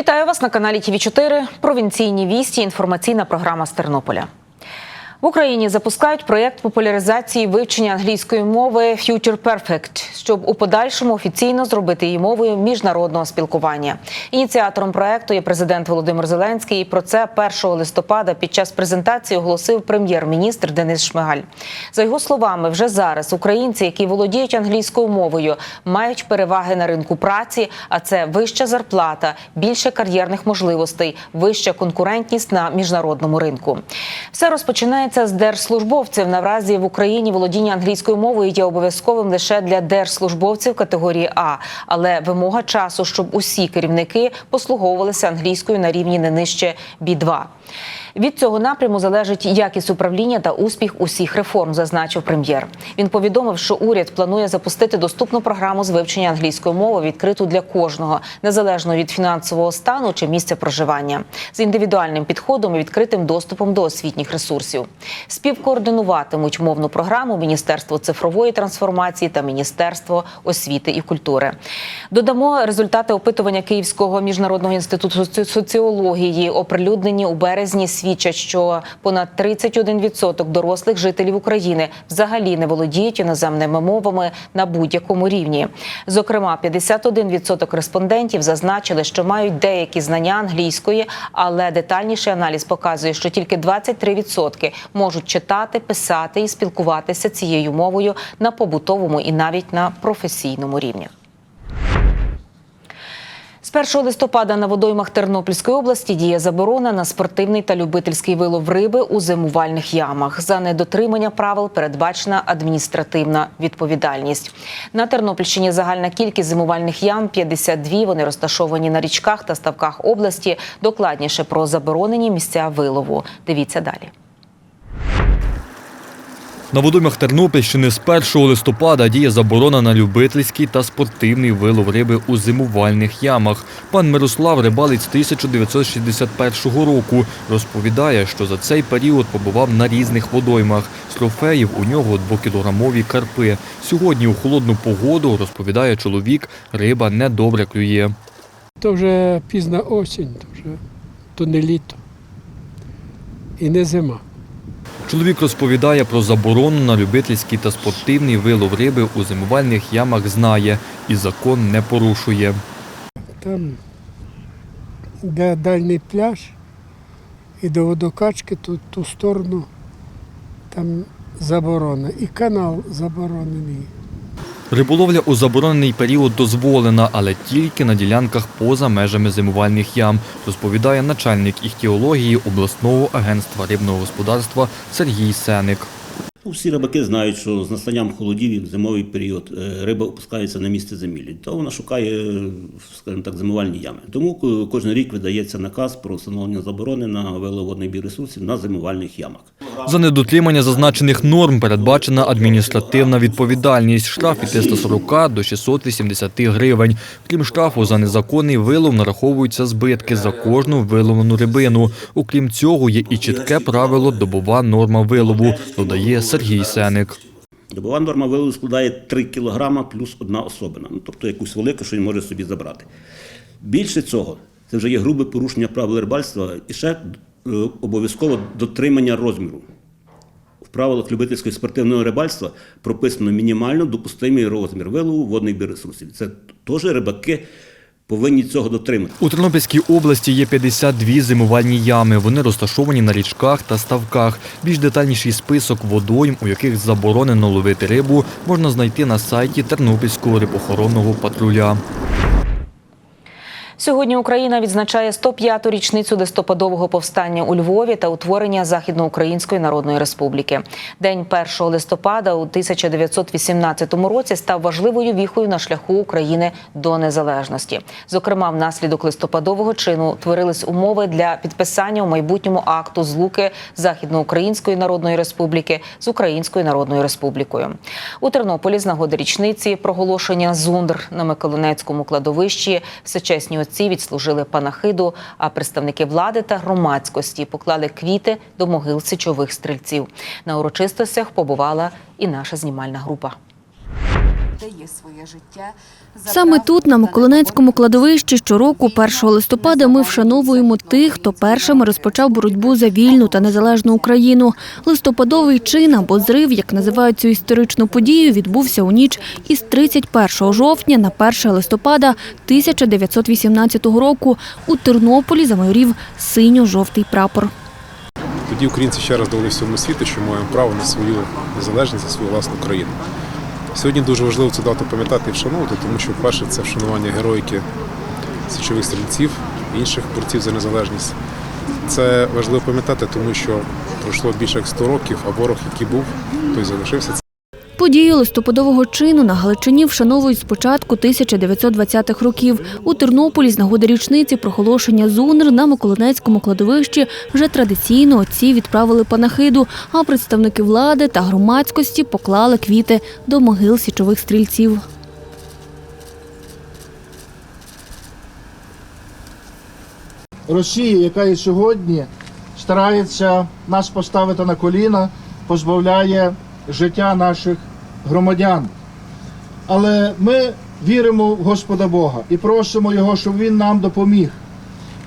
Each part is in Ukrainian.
Вітаю вас на каналі ТВ 4 Провінційні вісті. Інформаційна програма з Тернополя. В Україні запускають проєкт популяризації вивчення англійської мови Future Perfect, щоб у подальшому офіційно зробити її мовою міжнародного спілкування. Ініціатором проєкту є президент Володимир Зеленський. І про це 1 листопада під час презентації оголосив прем'єр-міністр Денис Шмигаль. За його словами, вже зараз українці, які володіють англійською мовою, мають переваги на ринку праці, а це вища зарплата, більше кар'єрних можливостей, вища конкурентність на міжнародному ринку. Все розпочинається з держслужбовців. Наразі в Україні володіння англійською мовою є обов'язковим лише для держслужбовців категорії А, але вимога часу, щоб усі керівники послуговувалися англійською на рівні не нижче B2. Від цього напряму залежить якість управління та успіх усіх реформ, зазначив прем'єр. Він повідомив, що уряд планує запустити доступну програму з вивчення англійської мови, відкриту для кожного, незалежно від фінансового стану чи місця проживання, з індивідуальним підходом і відкритим доступом до освітніх ресурсів. Співкоординуватимуть мовну програму Міністерство цифрової трансформації та Міністерство освіти і культури. Додамо результати опитування Київського міжнародного інституту соціології, оприлюднені у березні, свідчать, що понад 31% дорослих жителів України взагалі не володіють іноземними мовами на будь-якому рівні. Зокрема, 51% респондентів зазначили, що мають деякі знання англійської, але детальніший аналіз показує, що тільки 23% можуть читати, писати і спілкуватися цією мовою на побутовому і навіть на професійному рівні. З 1 листопада на водоймах Тернопільської області діє заборона на спортивний та любительський вилов риби у зимувальних ямах. За недотримання правил передбачена адміністративна відповідальність. На Тернопільщині загальна кількість зимувальних ям 52. Вони розташовані на річках та ставках області. Докладніше про заборонені місця вилову. Дивіться далі. На водоймах Тернопільщини з 1 листопада діє заборона на любительський та спортивний вилов риби у зимувальних ямах. Пан Мирослав рибалить з 1961 року. Розповідає, що за цей період побував на різних водоймах. З трофеїв у нього двокілограмові карпи. Сьогодні у холодну погоду, розповідає чоловік, риба недобре клює. То вже пізна осінь, то вже то не літо і не зима. Чоловік розповідає про заборону на любительський та спортивний вилов риби у зимувальних ямах знає і закон не порушує. Там, де дальній пляж і до водокачки, то ту сторону там заборона. І канал заборонений. Риболовля у заборонений період дозволена, але тільки на ділянках поза межами зимувальних ям, розповідає начальник іхтіології обласного агентства рибного господарства Сергій Сеник. Ну, Всі рибаки знають, що з настанням холодів і зимовий період е, риба опускається на місце замілі. То вона шукає, скажімо так, зимувальні ями. Тому кожен рік видається наказ про встановлення заборони на виловодний біоресурсів на зимувальних ямах. За недотримання зазначених норм передбачена адміністративна відповідальність. Штраф від 340 до 680 гривень. Крім штрафу за незаконний вилов нараховуються збитки за кожну виловлену рибину. Окрім цього, є і чітке правило добова норма вилову, додає Сергій Сеник. Добова норма вилову складає 3 кг плюс одна особина, ну, тобто якусь велику, що він може собі забрати. Більше цього, це вже є грубе порушення правил рибальства і ще е, обов'язково дотримання розміру. В правилах любительського спортивного рибальства прописано мінімально допустимий розмір вилову водних біоресурсів. Це теж рибаки повинні цього дотримати. У Тернопільській області є 52 зимувальні ями. Вони розташовані на річках та ставках. Більш детальніший список водойм, у яких заборонено ловити рибу, можна знайти на сайті Тернопільського рибохоронного патруля. Сьогодні Україна відзначає 105-ту річницю листопадового повстання у Львові та утворення Західноукраїнської Народної Республіки. День 1 листопада у 1918 році став важливою віхою на шляху України до незалежності. Зокрема, внаслідок листопадового чину творились умови для підписання у майбутньому акту злуки Західноукраїнської Народної Республіки з Українською Народною Республікою. У Тернополі з нагоди річниці проголошення зундр на Миколинецькому кладовищі всечесні отці відслужили панахиду, а представники влади та громадськості поклали квіти до могил січових стрільців. На урочистостях побувала і наша знімальна група. Віддає своє життя. за Саме тут, на Миколинецькому кладовищі, щороку, 1 листопада, ми вшановуємо тих, хто першими розпочав боротьбу за вільну та незалежну Україну. Листопадовий чин або зрив, як називають цю історичну подію, відбувся у ніч із 31 жовтня на 1 листопада 1918 року. У Тернополі замайорів синьо-жовтий прапор. Тоді українці ще раз довели всьому світу, що маємо право на свою незалежність за свою власну країну. Сьогодні дуже важливо цю дату пам'ятати і вшановувати, тому що, перше, це вшанування героїки січових стрільців, інших борців за незалежність. Це важливо пам'ятати, тому що пройшло більше як 100 років, а ворог, який був, той залишився. Подію листопадового чину на Галичині вшановують з початку 1920-х років. У Тернополі з нагоди річниці проголошення ЗУНР на Миколинецькому кладовищі вже традиційно отці відправили панахиду, а представники влади та громадськості поклали квіти до могил січових стрільців. Росії, яка і сьогодні старається нас поставити на коліна, позбавляє життя наших громадян. Але ми віримо в Господа Бога і просимо Його, щоб Він нам допоміг.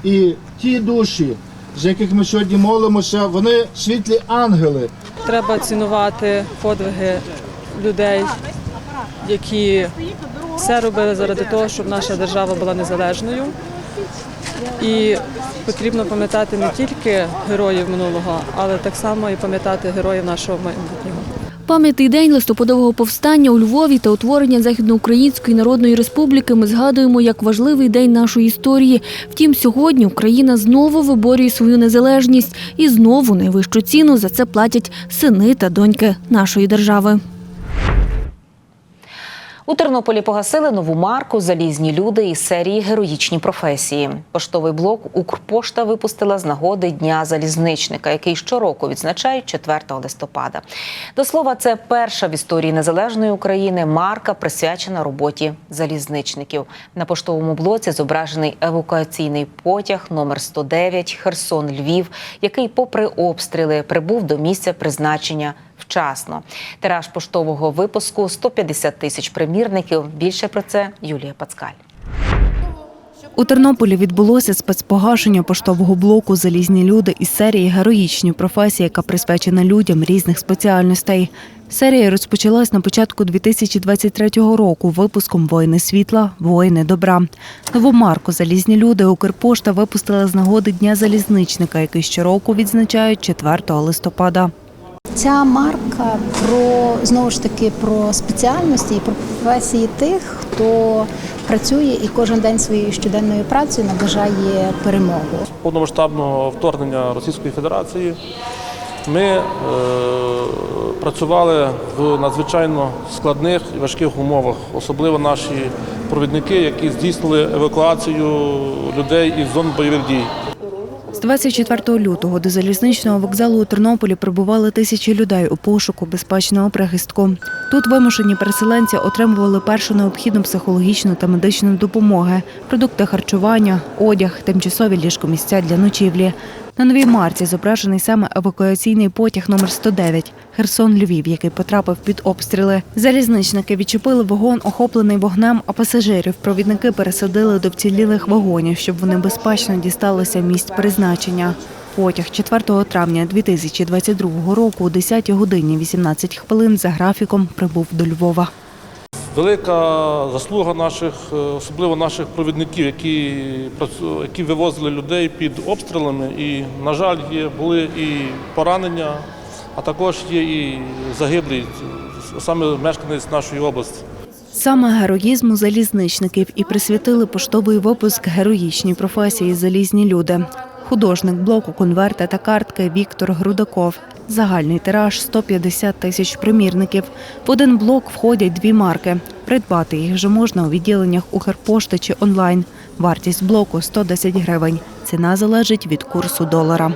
І ті душі, за яких ми сьогодні молимося, вони світлі ангели, Треба цінувати подвиги людей, які все робили заради того, щоб наша держава була незалежною. І потрібно пам'ятати не тільки героїв минулого, але так само і пам'ятати героїв нашого майбутнього. Пам'ятний день листопадового повстання у Львові та утворення Західноукраїнської Народної Республіки ми згадуємо як важливий день нашої історії. Втім, сьогодні Україна знову виборює свою незалежність і знову найвищу ціну за це платять сини та доньки нашої держави. У Тернополі погасили нову марку Залізні люди із серії Героїчні професії. Поштовий блок Укрпошта випустила з нагоди Дня залізничника, який щороку відзначають 4 листопада. До слова, це перша в історії незалежної України марка, присвячена роботі залізничників. На поштовому блоці зображений евакуаційний потяг номер 109 Херсон Львів, який, попри обстріли, прибув до місця призначення вчасно. Тираж поштового випуску 150 тисяч примірників. Більше про це Юлія Пацкаль. У Тернополі відбулося спецпогашення поштового блоку Залізні люди із серії Героїчні професії, яка присвячена людям різних спеціальностей. Серія розпочалась на початку 2023 року випуском Воїни світла, воїни добра. Нову марку Залізні люди Укрпошта випустила з нагоди Дня залізничника, який щороку відзначають 4 листопада. Ця марка про знову ж таки про спеціальності і про професії тих, хто працює і кожен день своєю щоденною працею наближає перемогу. повномасштабного вторгнення Російської Федерації ми е, працювали в надзвичайно складних і важких умовах, особливо наші провідники, які здійснили евакуацію людей із зон бойових дій. З 24 лютого до залізничного вокзалу у Тернополі прибували тисячі людей у пошуку безпечного прихистку. Тут вимушені переселенці отримували першу необхідну психологічну та медичну допомогу, продукти харчування, одяг, тимчасові ліжкомісця для ночівлі. На новій марці зображений саме евакуаційний потяг номер 109 Херсон Львів, який потрапив під обстріли. Залізничники відчепили вагон, охоплений вогнем, а пасажирів провідники пересадили до вцілілих вагонів, щоб вони безпечно дісталися місць призначення. Потяг 4 травня 2022 року о 10 годині 18 хвилин за графіком прибув до Львова. Велика заслуга наших, е, особливо наших провідників, які які вивозили людей під обстрілами. І, на жаль, є були і поранення, а також є і загиблі, саме мешканець нашої області. Саме героїзму залізничників і присвятили поштовий випуск героїчні професії залізні люди. Художник блоку конверта та картки Віктор Грудаков. Загальний тираж 150 тисяч примірників. В один блок входять дві марки. Придбати їх вже можна у відділеннях Укрпошти чи онлайн. Вартість блоку 110 гривень. Ціна залежить від курсу долара.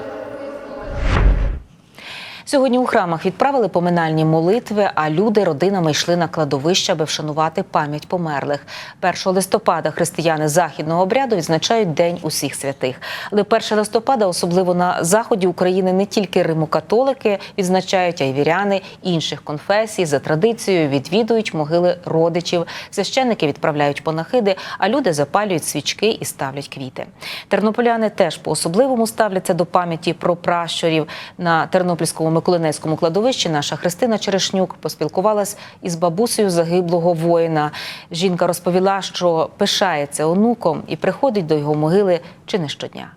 Сьогодні у храмах відправили поминальні молитви, а люди родинами йшли на кладовище, аби вшанувати пам'ять померлих. 1 листопада християни західного обряду відзначають День усіх святих. Але 1 листопада, особливо на заході України, не тільки римокатолики відзначають, а й віряни інших конфесій за традицією відвідують могили родичів. Священники відправляють панахиди, а люди запалюють свічки і ставлять квіти. Тернополяни теж по-особливому ставляться до пам'яті про пращурів. На Тернопільському Миколинецькому кладовищі наша Христина Черешнюк поспілкувалась із бабусею загиблого воїна. Жінка розповіла, що пишається онуком і приходить до його могили чи не щодня.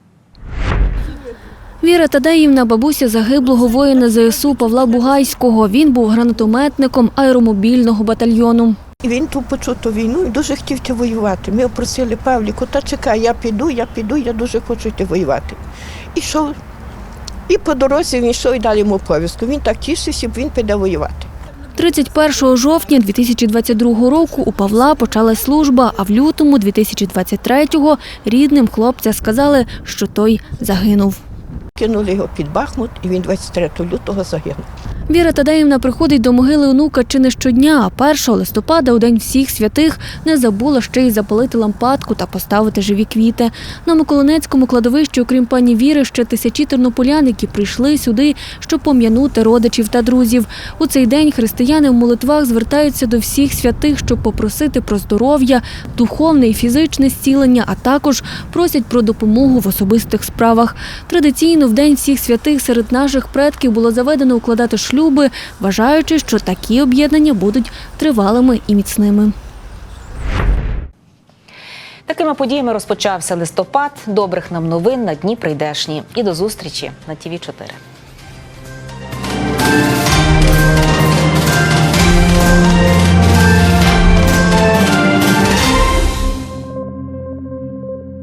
Віра Тадеївна, бабуся загиблого воїна ЗСУ Павла Бугайського. Він був гранатометником аеромобільного батальйону. Він ту почув ту війну і дуже хотів йти воювати. Ми просили Павліку, та чекай, я піду, я піду, я дуже хочу йти воювати. І йшов. І по дорозі він йшов і далі йому повістку. Він так тішився, бо він піде воювати. 31 жовтня 2022 року у Павла почалась служба, а в лютому 2023-го рідним хлопця сказали, що той загинув. Кинули його під Бахмут, і він 23 лютого загинув. Віра Тадеївна приходить до могили онука чи не щодня, а 1 листопада, у День всіх святих, не забула ще й запалити лампадку та поставити живі квіти. На Миколинецькому кладовищі, окрім пані Віри, ще тисячі тернополян, які прийшли сюди, щоб пом'янути родичів та друзів. У цей день християни в молитвах звертаються до всіх святих, щоб попросити про здоров'я, духовне і фізичне зцілення, а також просять про допомогу в особистих справах. Традиційно в День всіх святих серед наших предків було заведено укладати шлюби, вважаючи, що такі об'єднання будуть тривалими і міцними. Такими подіями розпочався листопад. Добрих нам новин на дні прийдешні. І до зустрічі на ТІВІ 4